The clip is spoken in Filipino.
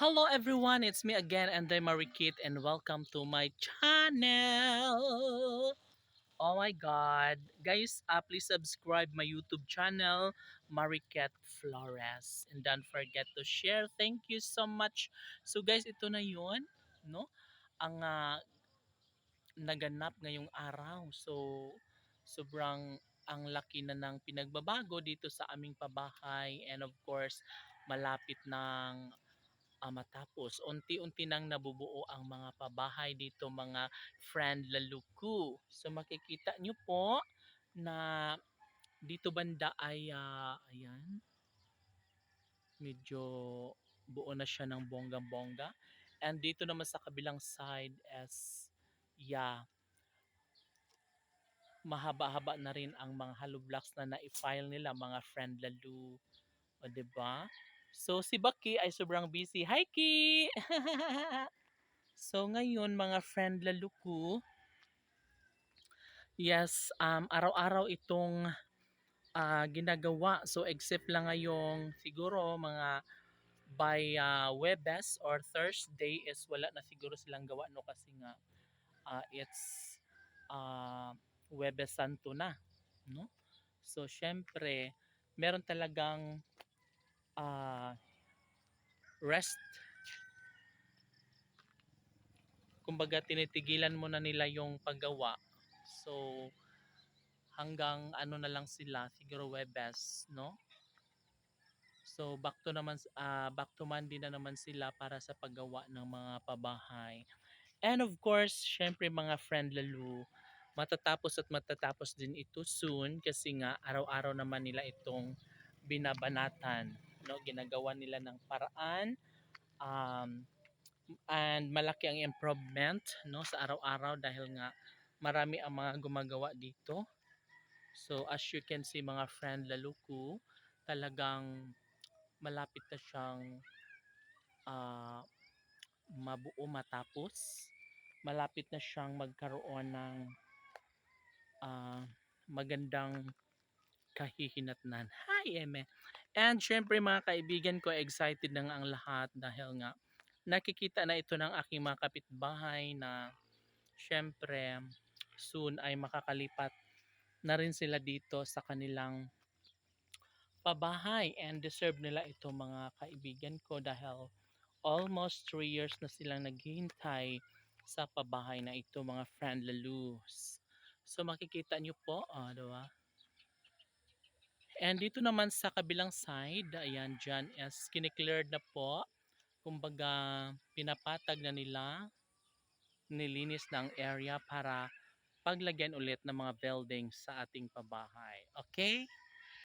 Hello everyone, it's me again and I'm Marikit and welcome to my channel. Oh my god. Guys, uh, please subscribe my YouTube channel, Mariket Flores. And don't forget to share. Thank you so much. So guys, ito na yun, no? Ang ah, naganap ngayong araw. So, sobrang ang laki na ng pinagbabago dito sa aming pabahay and of course, malapit ng ah, matapos. Unti-unti nang nabubuo ang mga pabahay dito, mga friend laluku. So makikita nyo po na dito banda ay ah, ayan, medyo buo na siya ng bonggang-bongga. And dito naman sa kabilang side is yeah, mahaba-haba na rin ang mga hollow blocks na na-file nila mga friend lalu. O 'di ba? So si Baki ay sobrang busy. Hi Ki! so ngayon mga friend laluku, yes, um, araw-araw itong ah, ginagawa. So except lang ngayong siguro mga by ah, Webes or Thursday is wala na siguro silang gawa no kasi nga ah, it's ah, Webes Santo na, no? So syempre, meron talagang ah, rest. Kumbaga tinitigilan mo na nila yung paggawa. So hanggang ano na lang sila, siguro Webes, no? So back to naman ah, back to Monday na naman sila para sa paggawa ng mga pabahay. And of course, syempre mga friend lalu, matatapos at matatapos din ito soon kasi nga araw-araw naman nila itong binabanatan, no? Ginagawa nila ng paraan um, and malaki ang improvement no sa araw-araw dahil nga marami ang mga gumagawa dito. So as you can see mga friend laluku, talagang malapit na siyang ah, mabuo matapos. Malapit na siyang magkaroon ng ah, magandang kahihinatnan. Hi, Eme! And syempre mga kaibigan ko, excited na nga ang lahat dahil nga nakikita na ito ng aking mga kapitbahay na syempre soon ay makakalipat na rin sila dito sa kanilang pabahay and deserve nila ito mga kaibigan ko dahil almost 3 years na silang naghihintay sa pabahay na ito mga friend lalus. So makikita nyo po, oh, diba? And dito naman sa kabilang side, ayan dyan is kinikleared na po. Kumbaga pinapatag na nila, nilinis ng area para paglagyan ulit ng mga buildings sa ating pabahay. Okay?